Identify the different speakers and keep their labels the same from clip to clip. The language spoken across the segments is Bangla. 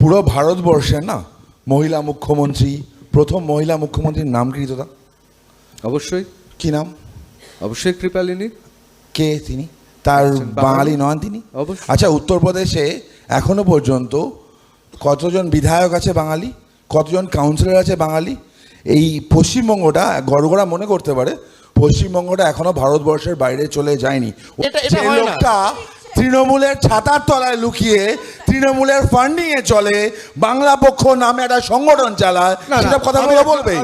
Speaker 1: পুরো ভারতবর্ষের না মহিলা মুখ্যমন্ত্রী প্রথম মহিলা মুখ্যমন্ত্রীর নাম কি দাদা?
Speaker 2: অবশ্যই।
Speaker 1: কি নাম?
Speaker 2: অবশ্যই কৃপালিনী।
Speaker 1: কে তিনি? তার
Speaker 2: বাঙালি।
Speaker 1: বাঙালি নন তিনি?
Speaker 2: অবশ্যই।
Speaker 1: আচ্ছা উত্তরপ্রদেশে এখনও পর্যন্ত কতজন বিধায়ক আছে বাঙালি? কতজন কাউন্সিলর আছে বাঙালি? এই পশ্চিমবঙ্গটা গড়গড়া মনে করতে পারে পশ্চিমবঙ্গটা এখনও ভারতবর্ষের বাইরে চলে যায়নি।
Speaker 3: এটা- এটা
Speaker 1: যে
Speaker 3: হয় না।
Speaker 1: লোকটা তৃণমূলের ছাতার তলায় লুকিয়ে তৃণমূলের ফান্ডিং এ চলে বাংলা পক্ষ নামে একটা সংগঠন চালায় সেটা কথাগুলো বলবে।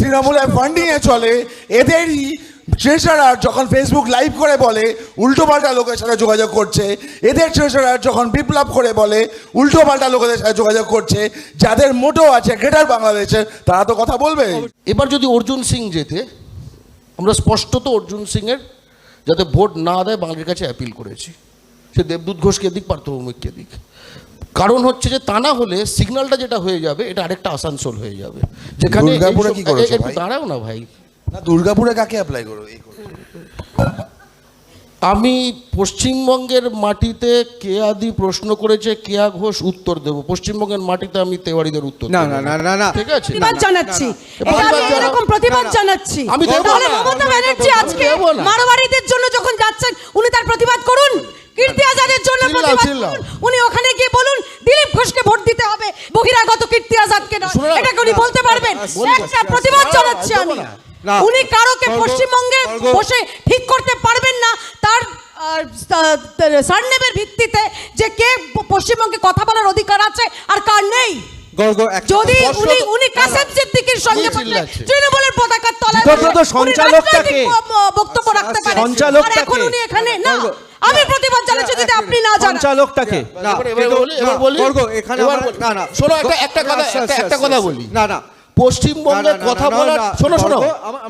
Speaker 1: তৃণমূলের ফান্ডিং এ চলে এদেরই ট্রেজারার যখন ফেসবুক লাইভ করে বলে উল্টোপাল্টা লোকের সাথে যোগাযোগ করছে এদের ট্রেজারার যখন বিপ্লব করে বলে উল্টোপাল্টা লোকেদের সাথে যোগাযোগ করছে যাদের মোটো আছে গ্রেটার বাংলাদেশে তারা তো কথা বলবে।
Speaker 3: এবার যদি অর্জুন সিং যেতে আমরা স্পষ্টত অর্জুন সিংয়ের যাতে ভোট না দেয় বাঙালির কাছে অ্যাপিল করেছি। সে দেবদূত ঘোষকে দিক পার্থ ভৌমিককে দিক কারণ হচ্ছে যে তা না হলে সিগন্যালটা যেটা হয়ে যাবে এটা আরেকটা আসানসোল হয়ে যাবে। যেখানে
Speaker 1: দুর্গাপুরে
Speaker 3: এইসব-
Speaker 1: কি করেছ
Speaker 3: এ- একটু
Speaker 1: ভাই?
Speaker 3: দাঁড়াও না ভাই।
Speaker 1: না দুর্গাপুরে কাকে অ্যাপ্লাই করো?
Speaker 3: আমি পশ্চিমবঙ্গের মাটিতে কেয়াদি প্রশ্ন করেছে কেয়া ঘোষ উত্তর দেব। পশ্চিমবঙ্গের মাটিতে আমি তেওয়ারিদের উত্তর
Speaker 2: না না না। না না
Speaker 3: ঠিক আছে?
Speaker 4: প্রতিবাদ জানাচ্ছি। আমি
Speaker 3: প্রতিবাদ
Speaker 4: এরকম প্রতিবাদ
Speaker 2: না, না।
Speaker 4: জানাচ্ছি।
Speaker 3: আমি দেবো না।
Speaker 4: মমতা ব্যানার্জি আজকে মারোয়ারিদের জন্য যখন যাচ্ছেন উনি তার প্রতিবাদ করুন। কীর্তি আজাদের জন্য প্রতিবাদ করুন। উনি ওখানে গিয়ে বলুন দিলীপ ঘোষকে ভোট দিতে হবে। বহিরাগত কীর্তি আজাদকে নয়। এটাকে উনি বলতে পারবেন। একটা প্রতিবাদ জানাচ্ছি আমি। উনি কারোকে পশ্চিমবঙ্গে বসে ঠিক করতে পারবেন না। তার সারনেমের ভিত্তিতে যে কে পশ্চিমবঙ্গে কথা বলার অধিকার আছে আর কার নেই। যদি উনি উনি কাসেম সিদ্দিকীর সঙ্গে? তৃণমূলের পতাকার তলায়
Speaker 5: সঞ্চালকটাকে-
Speaker 4: বক্তব্য রাখতে পারেন। এখন উনি এখানে না। আমি প্রতিবাদ জানাচ্ছি যদি আপনি না জানান।
Speaker 5: সঞ্চালকটাকে
Speaker 2: না, না।
Speaker 3: শোনো, একটা- একটা কথা- একটা- একটা কথা বলি।
Speaker 2: না না।
Speaker 3: পশ্চিমবঙ্গে
Speaker 2: না, না,
Speaker 3: কথা বলার শোনো শোনো।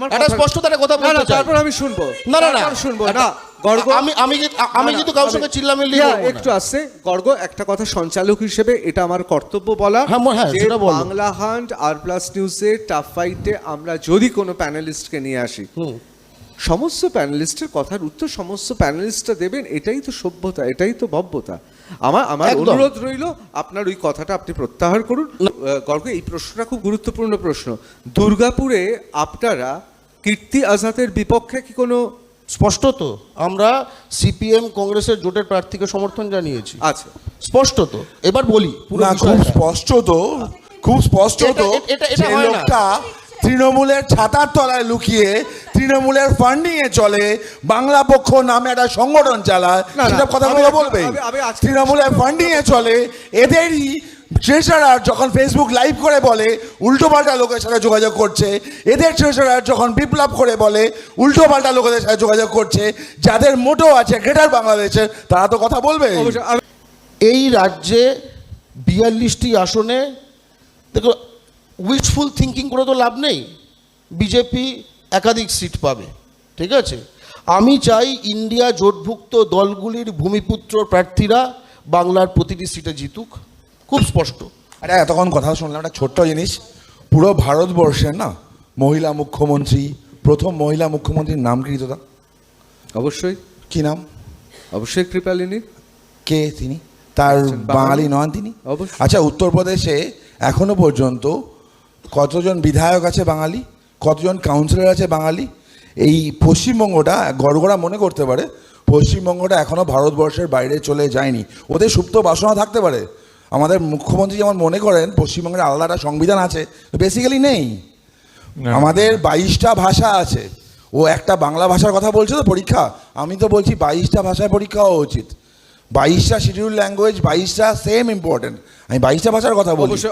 Speaker 3: একটা স্পষ্টতার কথা বলতে চাই।
Speaker 2: তারপর আমি শুনব।
Speaker 3: না না না।
Speaker 2: শুনব। না গর্গ
Speaker 3: আমি আমি যে- আমি কিন্তু কারোর সঙ্গে চিল্লামিল্লি
Speaker 2: একটু আসছে। গর্গ একটা কথা সঞ্চালক হিসেবে এটা আমার কর্তব্য বলা।
Speaker 3: হ্যাঁ, হ্যাঁ, সেটা বলো।
Speaker 2: বাংলা হান্ট আর প্লাস নিউজে টাফ ফাইটে আমরা যদি কোনো প্যানেলিস্টকে নিয়ে আসি
Speaker 3: হুম।
Speaker 2: সমস্ত প্যানেলিস্টের কথার উত্তর সমস্ত প্যানেলিস্টরা দেবেন এটাই তো সভ্যতা এটাই তো ভব্যতা। আমার আমার অনুরোধ রইল আপনার ওই কথাটা আপনি প্রত্যাহার করুন। গর্গ এই প্রশ্নটা খুব গুরুত্বপূর্ণ প্রশ্ন। দুর্গাপুরে আপনারা কীর্তি আজাদের বিপক্ষে কি কোনো
Speaker 3: স্পষ্টত আমরা সিপিএম কংগ্রেসের জোটের প্রার্থীকে সমর্থন জানিয়েছি। আচ্ছা। স্পষ্টত এবার বলি
Speaker 1: খুব
Speaker 3: বিষয়টা।
Speaker 1: স্পষ্ট তো খুব স্পষ্ট
Speaker 3: এটা-
Speaker 1: তো
Speaker 3: এটা- হয় না।
Speaker 1: তৃণমূলের ছাতার তলায় লুকিয়ে তৃণমূলের ফান্ডিং এ চলে বাংলা পক্ষ নামে একটা সংগঠন চালায় কথাগুলো বলবে তৃণমূলের ফান্ডিং এ চলে এদেরই ট্রেজারার যখন ফেসবুক লাইভ করে বলে উল্টোপাল্টা লোকের সাথে যোগাযোগ করছে এদের ট্রেজারার যখন বিপ্লব করে বলে উল্টোপাল্টা লোকেদের সাথে যোগাযোগ করছে যাদের মোটো আছে গ্রেটার বাংলাদেশের তারা তো কথা বলবে।
Speaker 3: এই রাজ্যে বিয়াল্লিশটি আসনে দেখো উইচফুল থিঙ্কিং করে তো লাভ নেই। বিজেপি একাধিক সিট পাবে ঠিক আছে? আমি চাই ইন্ডিয়া জোটভুক্ত দলগুলির ভূমিপুত্র প্রার্থীরা বাংলার প্রতিটি সিটে জিতুক। খুব স্পষ্ট।
Speaker 1: আরে এতক্ষণ কথা শুনলাম একটা ছোট্ট জিনিস। পুরো ভারতবর্ষের না মহিলা মুখ্যমন্ত্রী প্রথম মহিলা মুখ্যমন্ত্রীর নাম কি দাদা
Speaker 2: অবশ্যই।
Speaker 1: কি নাম?
Speaker 2: অবশ্যই কৃপালিনী।
Speaker 1: কে তিনি? তার
Speaker 2: বাঙালি।
Speaker 1: বাঙালি নন তিনি?
Speaker 2: অবশ্যই।
Speaker 1: আচ্ছা উত্তরপ্রদেশে এখনও পর্যন্ত কতজন বিধায়ক আছে বাঙালি? কতজন কাউন্সিলর আছে বাঙালি? এই পশ্চিমবঙ্গটা গড়গড়া মনে করতে পারে পশ্চিমবঙ্গটা এখনও ভারতবর্ষের বাইরে চলে যায়নি। ওদের সুপ্ত বাসনা থাকতে পারে। আমাদের মুখ্যমন্ত্রী যেমন মনে করেন পশ্চিমবঙ্গের আলাদা একটা সংবিধান আছে বেসিক্যালি নেই। আমাদের বাইশটা ভাষা আছে। ও একটা বাংলা ভাষার কথা বলছে তো পরীক্ষা? আমি তো বলছি বাইশটা ভাষায় পরীক্ষা হওয়া উচিত। বাইশটা শিডিউল ল্যাঙ্গুয়েজ বাইশটা সেম ইম্পর্টেন্ট আমি বাইশটা ভাষার কথা বলছি